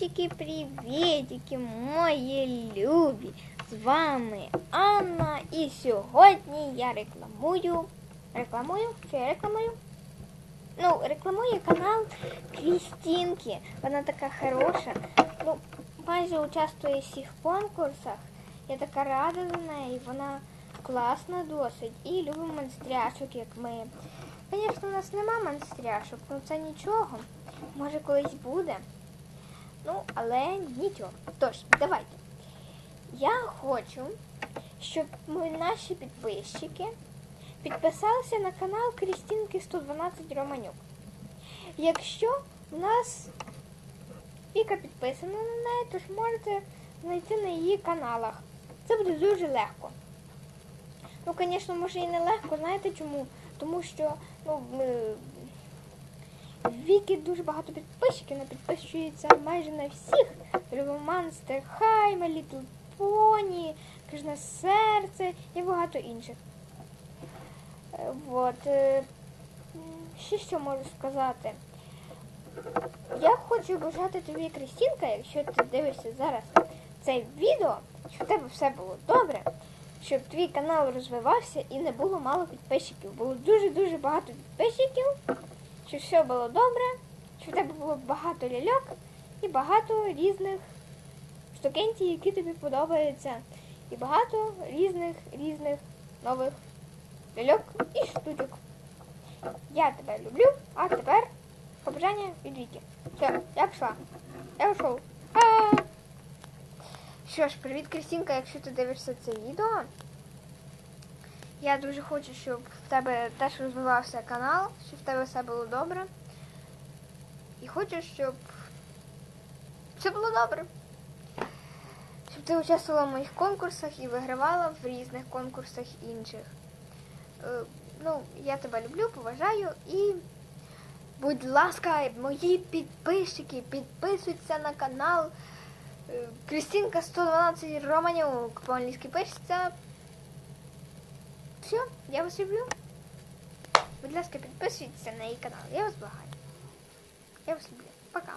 Привітики, привітики, мої любі! З вами Анна і сьогодні я рекламую. Рекламую? Що я рекламую? Ну, рекламую канал Крістінки. Вона така хороша. Ну, майже участвує в всіх конкурсах. Я така рада за неї. Вона класна досить. І любить монстряшок, як ми. Звісно, у нас нема монстряшок, ну це нічого. Може колись буде. Ну, але нічого. Тож, давайте. Я хочу, щоб ми, наші підписчики підписалися на канал Крістінки 112 Романюк. Якщо в нас Віка підписана на неї, то ж можете знайти на її каналах. Це буде дуже легко. Ну, звісно, може і не легко, знаєте чому? Тому що ну, Віки дуже багато підписчиків, вона підписується майже на всіх. Monster High, My Little Pony, Кожне серце і багато інших. Е, Вот. е, Ще що можу сказати? Я хочу бажати тобі, Крістінка, якщо ти дивишся зараз це відео, щоб в тебе все було добре, щоб твій канал розвивався і не було мало підписчиків. Було дуже-дуже багато підписчиків, щоб все було добре, щоб в тебе було багато ляльок і багато різних штукенців, які тобі подобаються. І багато різних різних нових ляльок і штучок. Я тебе люблю, а тепер побажання від Віки. Все, я пішла. Я пішов. Що ж, привіт, Крістінка, якщо ти дивишся це відео. Я дуже хочу, щоб в тебе теж розвивався канал, щоб в тебе все було добре. І хочу, щоб все було добре. Щоб ти участвувала в моїх конкурсах і вигравала в різних конкурсах інших. Е, Ну, я тебе люблю, поважаю і, будь ласка, мої підписчики, підписуйтеся на канал е, Крістінка 112 Романюк. По-англійськи пишеться. Все, я вас люблю. Будь ласка, підписуйтесь на її канал. Я вас благаю. Я вас люблю. Пока.